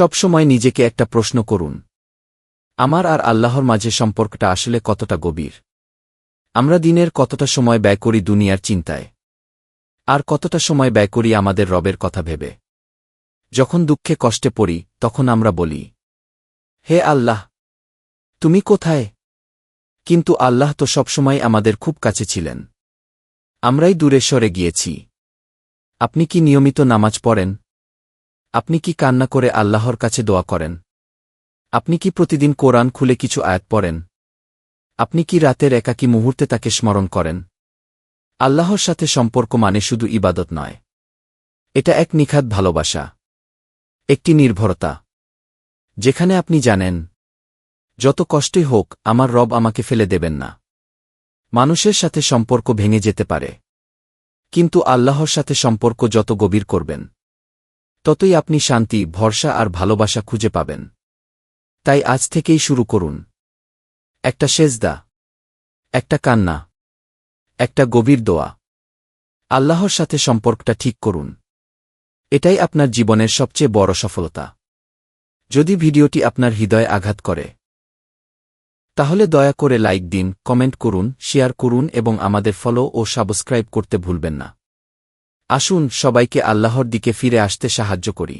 সবসময় নিজেকে একটা প্রশ্ন করুন। আমার আর আল্লাহর মাঝে সম্পর্কটা আসলে কতটা গভীর? আমরা দিনের কতটা সময় ব্যয় করি দুনিয়ার চিন্তায়? আর কতটা সময় ব্যয় করি আমাদের রবের কথা ভেবে? যখন দুঃখে কষ্টে পড়ি, তখন আমরা বলি, হে আল্লাহ, তুমি কোথায়? কিন্তু আল্লাহ তো সবসময় আমাদের খুব কাছে ছিলেন। আমরাই দূরে সরে গিয়েছি। আপনি কি নিয়মিত নামাজ পড়েন? আপনি কি কান্না করে আল্লাহর কাছে দোয়া করেন? আপনি কি প্রতিদিন কোরআন খুলে কিছু আয়াত পড়েন? আপনি কি রাতের একাকী মুহূর্তে তাকে স্মরণ করেন? আল্লাহর সাথে সম্পর্ক মানে শুধু ইবাদত নয়। এটা এক নিখাত ভালোবাসা। একটি নির্ভরতা। যেখানে আপনি জানেন, যত কষ্টই হোক, আমার রব আমাকে ফেলে দেবেন না। মানুষের সাথে সম্পর্ক ভেঙে যেতে পারে। কিন্তু আল্লাহর সাথে সম্পর্ক যত গভীর করবেন। ততই আপনি শান্তি, ভরসা আর ভালোবাসা খুঁজে পাবেন। তাই আজ থেকেই শুরু করুন। একটা সেজদা, একটা কান্না, একটা গভীর দোয়া। আল্লাহর সাথে সম্পর্কটা ঠিক করুন। এটাই আপনার জীবনের সবচেয়ে বড় সফলতা। যদি ভিডিওটি আপনার হৃদয়ে আঘাত করে, তাহলে দয়া করে লাইক দিন, কমেন্ট করুন, শেয়ার করুন এবং আমাদের ফলো ও সাবস্ক্রাইব করতে ভুলবেন না। আসুন সবাইকে আল্লাহর দিকে ফিরে আসতে সাহায্য করি।